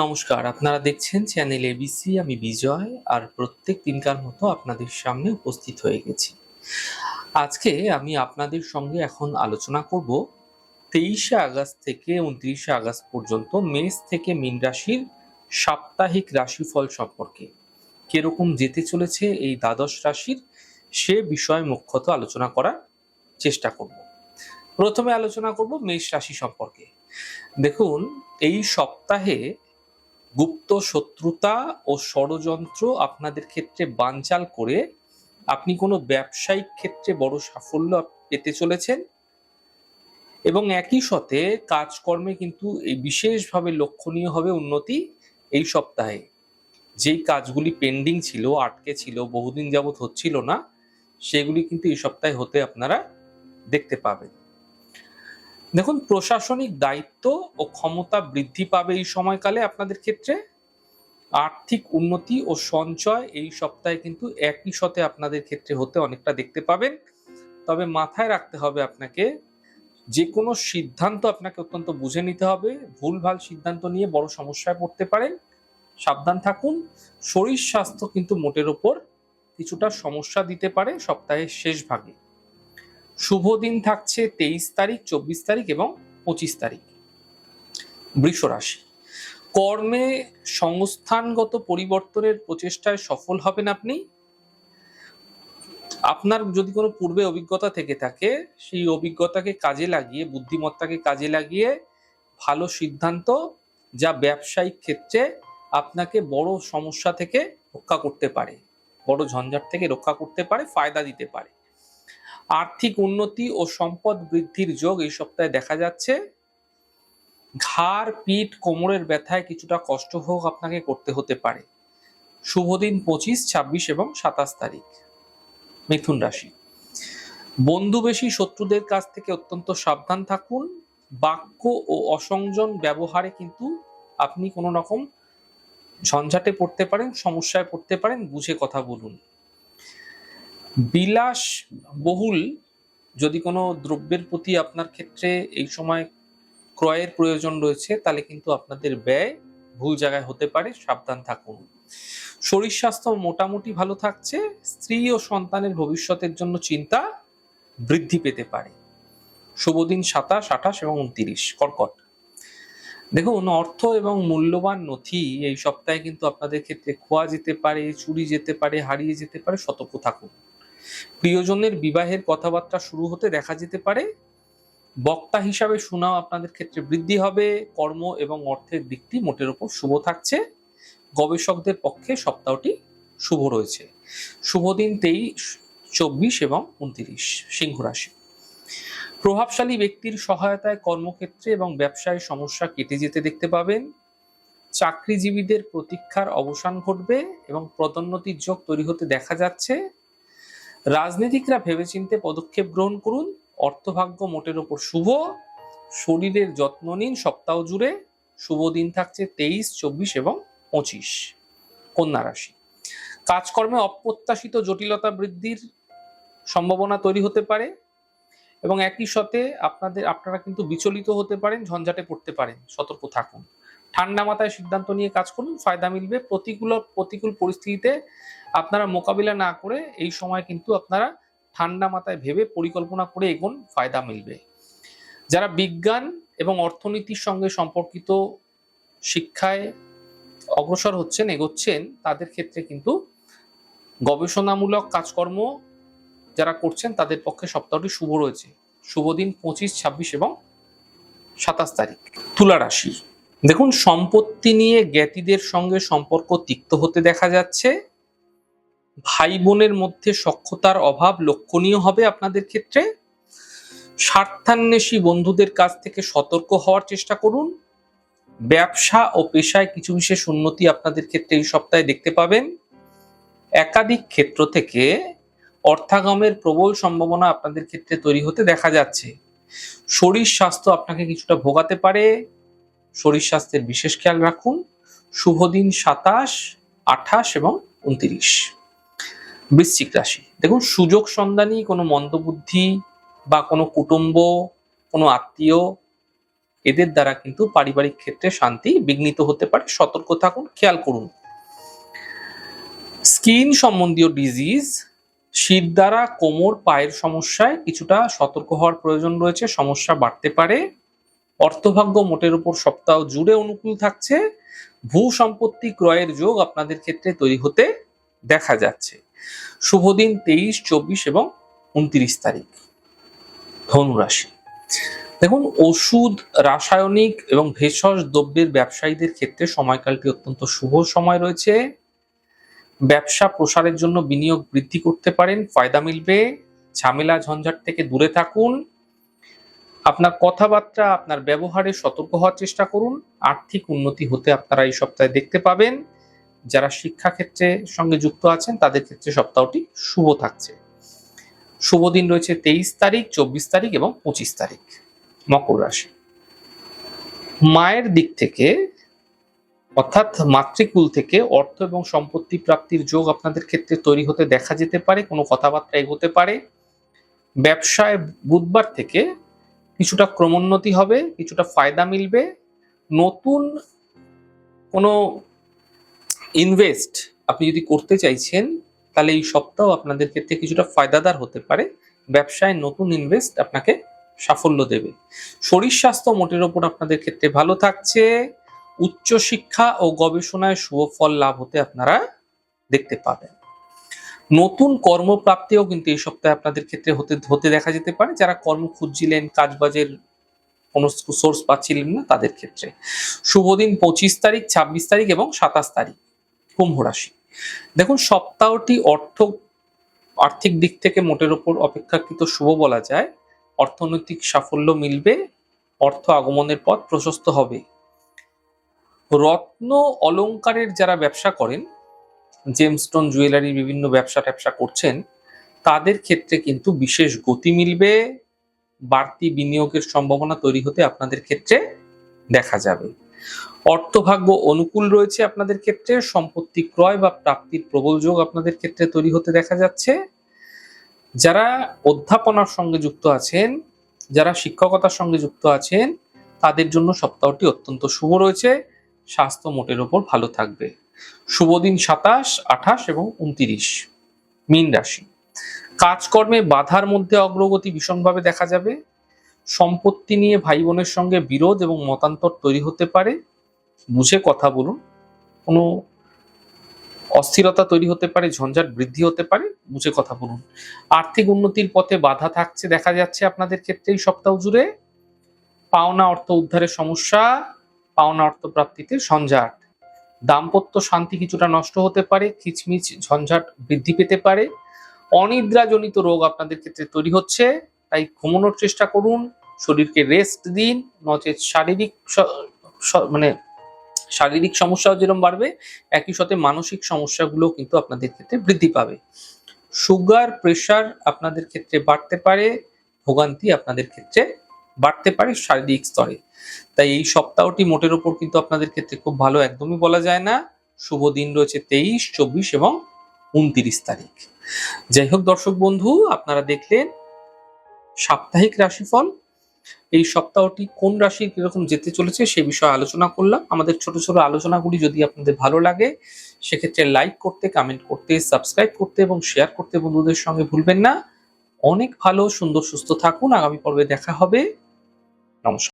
নমস্কার, আপনারা দেখছেন চ্যানেল এবিসি আমি বিজয়, আর প্রত্যেক দিনকার মতো আপনাদের সামনে উপস্থিত হয়ে গেছি। আজকে আমি আপনাদের সঙ্গে এখন আলোচনা করব তেইশে আগস্ট থেকে উনত্রিশে আগস্ট পর্যন্ত মেষ থেকে মীন রাশির সাপ্তাহিক রাশিফল সম্পর্কে। কীরকম যেতে চলেছে এই দ্বাদশ রাশির, সে বিষয়ে মুখ্যত আলোচনা করার চেষ্টা করব। প্রথমে আলোচনা করব মেষ রাশি সম্পর্কে। দেখুন, এই সপ্তাহে গুপ্ত শত্রুতা ও ষড়যন্ত্র আপনাদের ক্ষেত্রে বানচাল করে আপনি কোনো ব্যবসায়িক ক্ষেত্রে বড় সাফল্য পেতে চলেছেন? এবং একই সাথে কাজকর্মে কিন্তু এই বিশেষভাবে লক্ষণীয় হবে উন্নতি এই সপ্তাহে। যেই কাজগুলি পেন্ডিং ছিল, আটকে ছিল, বহুদিন যাবৎ হচ্ছিল না, সেগুলি কিন্তু এই সপ্তাহে হতে আপনারা দেখতে পাবেন। দেখুন, প্রশাসনিক দায়িত্ব ও ক্ষমতা বৃদ্ধি পাবে এই সময়কালে আপনাদের ক্ষেত্রে। আর্থিক উন্নতি ও সঞ্চয় এই সপ্তাহে কিন্তু একই সাথে আপনাদের ক্ষেত্রে হতে অনেকটা দেখতে পাবেন। তবে মাথায় রাখতে হবে আপনাকে যে কোনো সিদ্ধান্ত আপনাকে অত্যন্ত বুঝে নিতে হবে। ভুলভাল সিদ্ধান্ত নিয়ে বড় সমস্যায় পড়তে পারেন। সাবধান থাকুন। শরীর স্বাস্থ্য কিন্তু মোটের ওপর কিছুটা সমস্যা দিতে পারে সপ্তাহের শেষ ভাগে। শুভ দিন থাকছে তেইশ তারিখ, চব্বিশ তারিখ এবং পঁচিশ তারিখ। বৃষ রাশি, কর্মে সংস্থানগত পরিবর্তনের প্রচেষ্টায় সফল হবেন আপনি। আপনার যদি কোনো পূর্বে অভিজ্ঞতা থেকে থাকে, সেই অভিজ্ঞতাকে কাজে লাগিয়ে, বুদ্ধিমত্তাকে কাজে লাগিয়ে ভালো সিদ্ধান্ত যা ব্যবসায়িক ক্ষেত্রে আপনাকে বড় সমস্যা থেকে রক্ষা করতে পারে, বড় ঝঞ্ঝাট থেকে রক্ষা করতে পারে, ফায়দা দিতে পারে। আর্থিক উন্নতি ও সম্পদ বৃদ্ধির যোগ এই সপ্তাহে দেখা যাচ্ছে। ঘাড়, পিঠ, কোমরের ব্যথায় কিছুটা কষ্ট হোক আপনাকে করতে হতে পারে। শুভ দিন পঁচিশ, ছাব্বিশ এবং সাতাশ তারিখ। মিথুন রাশি। বন্ধু বেশি শত্রুদের কাছ থেকে অত্যন্ত সাবধান থাকুন। বাক্য ও অসংযম ব্যবহারে কিন্তু আপনি কোনো রকম ঝঞ্ঝাটে পড়তে পারেন, সমস্যায় পড়তে পারেন, বুঝে কথা বলুন। বিলাস বহুল যদি কোনো দ্রব্যের প্রতি আপনার ক্ষেত্রে এই সময় ক্রয়ের প্রয়োজন রয়েছে, তাহলে কিন্তু আপনাদের ব্যয় ভুল জায়গায় হতে পারে, সাবধান থাকুন। শরীর স্বাস্থ্য মোটামুটি ভালো থাকছে, স্ত্রী ও সন্তানের ভবিষ্যতের জন্য চিন্তা বৃদ্ধি পেতে পারে। শুভ দিন সাতাশ, আঠাশ এবং উনতিরিশ, কর্কট। দেখুন, অর্থ এবং মূল্যবান নথি এই সপ্তাহে কিন্তু আপনাদের ক্ষেত্রে খোয়া যেতে পারে, চুরি যেতে পারে, হারিয়ে যেতে পারে, সতর্ক থাকুন। প্রিয়জনের বিবাহের কথাবার্তা শুরু হতে দেখা যেতে পারে। বক্তা হিসাবে সুনাম আপনাদের ক্ষেত্রে বৃদ্ধি হবে। কর্ম এবং অর্থের দিকটি মোটের উপর শুভ থাকছে। গবেষকদের পক্ষে সপ্তাহটি শুভ রয়েছে। শুভ দিন তেইশ, চব্বিশ এবং উনত্রিশ সিংহ রাশি। প্রভাবশালী ব্যক্তির সহায়তায় কর্মক্ষেত্রে এবং ব্যবসায় সমস্যা কেটে যেতে দেখতে পাবেন। চাকরিজীবীদের প্রতীক্ষার অবসান ঘটবে এবং পদোন্নতির যোগ তৈরি হতে দেখা যাচ্ছে। রাজনীতিকরা ভেবেচিন্তে পদক্ষেপ গ্রহণ করুন। অর্থভাগ্য মোটের ওপর শুভ। শরীরের যত্ন নিন সপ্তাহ জুড়ে। শুভ দিন থাকছে তেইশ, চব্বিশ এবং পঁচিশ। কন্যা রাশি। কাজকর্মে অপ্রত্যাশিত জটিলতা বৃদ্ধির সম্ভাবনা তৈরি হতে পারে এবং একই সাথে আপনাদের, আপনারা কিন্তু বিচলিত হতে পারেন, ঝঞ্ঝাটে পড়তে পারেন। সতর্ক থাকুন। ঠান্ডা মাথায় সিদ্ধান্ত নিয়ে কাজ করুন, ফায়দা মিলবে। প্রতিকূল প্রতিকূল পরিস্থিতিতে আপনারা মোকাবিলা না করে এই সময় কিন্তু আপনারা ঠান্ডা মাথায় ভেবে পরিকল্পনা করে এগোন, ফায়দা মিলবে। যারা বিজ্ঞান এবং অর্থনীতির সঙ্গে সম্পর্কিত শিক্ষায় অগ্রসর হচ্ছেন, এগোচ্ছেন, তাদের ক্ষেত্রে কিন্তু গবেষণামূলক কাজকর্ম যারা করছেন, তাদের পক্ষে সপ্তাহটি শুভ রয়েছে। শুভ দিন পঁচিশ, ছাব্বিশ এবং সাতাশ তারিখ। তুলা রাশি। দেখুন, সম্পত্তি নিয়ে জ্ঞাতিদের সঙ্গে সম্পর্ক তিক্ত হতে দেখা যাচ্ছে। ভাই বোনের মধ্যে সক্ষতার অভাব লক্ষণীয় হবে আপনাদের ক্ষেত্রে। স্বার্থান্বেষী বন্ধুদের কাছ থেকে সতর্ক হওয়ার চেষ্টা করুন। ব্যবসা ও পেশায় কিছু বিশেষ উন্নতি আপনাদের ক্ষেত্রে এই সপ্তাহে দেখতে পাবেন। একাধিক ক্ষেত্র থেকে অর্থাগমের প্রবল সম্ভাবনা আপনাদের ক্ষেত্রে তৈরি হতে দেখা যাচ্ছে। শরীর স্বাস্থ্য আপনাকে কিছুটা ভোগাতে পারে। শরীর স্বাস্থ্যের বিশেষ খেয়াল রাখুন। শুভ দিন সাতাশ, আঠাশ এবং উনত্রিশ। বৃশ্চিক রাশি। দেখুন, সুযোগ সন্ধানী, কোনো মন্দবুদ্ধি বা কোনো কুটুম্ব, কোনো আত্মীয়, এদের দ্বারা কিন্তু পারিবারিক ক্ষেত্রে শান্তি বিঘ্নিত হতে পারে। সতর্ক থাকুন, খেয়াল করুন। স্কিন সম্বন্ধীয় ডিজিজ। শীত দ্বারা কোমর, পায়ের সমস্যায় কিছুটা সতর্ক হওয়ার প্রয়োজন রয়েছে। সমস্যা বাড়তে পারে। অর্থভাগ্য মোটের উপর সপ্তাহ জুড়ে অনুকূল থাকছে। ভূ সম্পত্তি ক্রয়ের যোগ আপনাদের ক্ষেত্রে তৈরি হতে দেখা যাচ্ছে। শুভ দিন তেইশ, চব্বিশ এবং উনত্রিশ তারিখ। ধনুরাশি দেখুন, ওষুধ, রাসায়নিক এবং ভেষজ দ্রব্যের ব্যবসায়ীদের ক্ষেত্রে সময়কালটি অত্যন্ত শুভ সময় রয়েছে। ব্যবসা প্রসারের জন্য বিনিয়োগ বৃদ্ধি করতে পারেন, ফায়দা মিলবে। ঝামেলা ঝঞ্ঝাট থেকে দূরে থাকুন। আপনার কথাবার্তা, আপনার ব্যবহারে সতর্ক হওয়ার চেষ্টা করুন। আর্থিক উন্নতি হতে আপনারা এই সপ্তাহে দেখতে পাবেন। যারা শিক্ষাক্ষেত্রে সঙ্গে যুক্ত আছেন, তাদের ক্ষেত্রে সপ্তাহটি শুভ থাকছে। শুভ দিন রয়েছে তেইশ তারিখ, চব্বিশ তারিখ এবং পঁচিশ তারিখ, মকর রাশি। মায়ের দিক থেকে, অর্থাৎ মাতৃকুল থেকে অর্থ এবং সম্পত্তি প্রাপ্তির যোগ আপনাদের ক্ষেত্রে তৈরি হতে দেখা যেতে পারে, কোনো কথাবার্তা এগোতে পারে। ব্যবসায় বুধবার থেকে কিছুটা ক্রমোন্নতি হবে, কিছুটা ফায়দা মিলবে। নতুন কোনো ইনভেস্ট আপনি যদি করতে চাইছেন, তাহলে এই সপ্তাহ আপনাদের ক্ষেত্রে কিছুটা ফায়দাদার হতে পারে। ব্যবসায় নতুন ইনভেস্ট আপনাকে সাফল্য দেবে। শরীর স্বাস্থ্য মোটের ওপর আপনাদের ক্ষেত্রে ভালো থাকছে। উচ্চ শিক্ষা ও গবেষণায় শুভ ফল লাভ হতে আপনারা দেখতে পাবেন। নতুন কর্মপ্রাপ্তিও কিন্তু এই সপ্তাহে আপনাদের ক্ষেত্রে হতে হতে দেখা যেতে পারে, যারা কর্ম খুঁজছিলেন, কাজবাজের কোনো সোর্স পাচ্ছিলেন না তাদের ক্ষেত্রে। শুভ দিন পঁচিশ তারিখ, ছাব্বিশ তারিখ এবং সাতাশ তারিখ, কুম্ভ রাশি। দেখুন, সপ্তাহটি অর্থ, আর্থিক দিক থেকে মোটের ওপর অপেক্ষাকৃত শুভ বলা যায়। অর্থনৈতিক সাফল্য মিলবে, অর্থ আগমনের পথ প্রশস্ত হবে। রত্ন অলংকারের যারা ব্যবসা করেন জেমস্টোন জুয়েলারি বিভিন্ন ব্যবসা ট্যাবসা করছেন, তাদের ক্ষেত্রে কিন্তু বিশেষ গতি মিলবে, বাড়তি বিনিয়োগের সম্ভাবনা তৈরি হতে আপনাদের ক্ষেত্রে দেখা যাবে। অর্থভাগ্য অনুকূল রয়েছে আপনাদের ক্ষেত্রে, সম্পত্তি ক্রয় বা প্রাপ্তির প্রবল যোগ আপনাদের ক্ষেত্রে তৈরি হতে দেখা যাচ্ছে। যারা অধ্যাপনার সঙ্গে যুক্ত আছেন, যারা শিক্ষকতার সঙ্গে যুক্ত আছেন, তাদের জন্য সপ্তাহটি অত্যন্ত শুভ রয়েছে। স্বাস্থ্য মোটের ওপর ভালো থাকবে। শুভ দিন সাতাশ, আঠাশ এবং উনতিরিশ। মীন রাশি। কাজকর্মে বাধার মধ্যে অগ্রগতি ভীষণভাবে দেখা যাবে। সম্পত্তি নিয়ে ভাই বোনের সঙ্গে বিরোধ এবং মতান্তর তৈরি হতে পারে। বুঝে কথা বলুন। কোনো অস্থিরতা তৈরি হতে পারে, ঝঞ্ঝাট বৃদ্ধি হতে পারে, বুঝে কথা বলুন। আর্থিক উন্নতির পথে বাধা থাকছে, দেখা যাচ্ছে আপনাদের ক্ষেত্রে এই সপ্তাহ জুড়ে। পাওনা অর্থ উদ্ধারের সমস্যা, পাওনা অর্থ প্রাপ্তিতে ঝঞ্ঝাট। দাম্পত্য শান্তি কিছুটা নষ্ট হতে পারে, খিচমিচ, ঝঞ্ঝাট বৃদ্ধি পেতে পারে। অনিদ্রাজনিত রোগ আপনাদের ক্ষেত্রে তৈরি হচ্ছে, তাই ঘুমানোর চেষ্টা করুন, শরীরকে রেস্ট দিন, নচেত শারীরিক মানে শারীরিক সমস্যাও যেরকম বাড়বে, একই সাথে মানসিক সমস্যাগুলো কিন্তু আপনাদের ক্ষেত্রে বৃদ্ধি পাবে। সুগার, প্রেশার আপনাদের ক্ষেত্রে বাড়তে পারে, ভোগান্তি আপনাদের ক্ষেত্রে বাড়তে পারে শারীরিক স্তরে। তাই এই সপ্তাহটি মোটের ওপর কিন্তু আপনাদের ক্ষেত্রে খুব ভালো একদমই বলা যায় না। শুভ দিন রয়েছে তেইশ, চব্বিশ এবং উনত্রিশ তারিখ। যাই হোক দর্শক বন্ধু, আপনারা দেখলেন সাপ্তাহিক রাশিফল। এই সপ্তাহটি কোন রাশি কীরকম যেতে চলেছে সে বিষয়ে আলোচনা করলাম। আমাদের ছোট ছোট আলোচনাগুলি যদি আপনাদের ভালো লাগে, সেক্ষেত্রে লাইক করতে, কমেন্ট করতে, সাবস্ক্রাইব করতে এবং শেয়ার করতে বন্ধুদের সঙ্গে ভুলবেন না। অনেক ভালো, সুন্দর, সুস্থ থাকুন। আগামী পর্বে দেখা হবে। নমস্কার।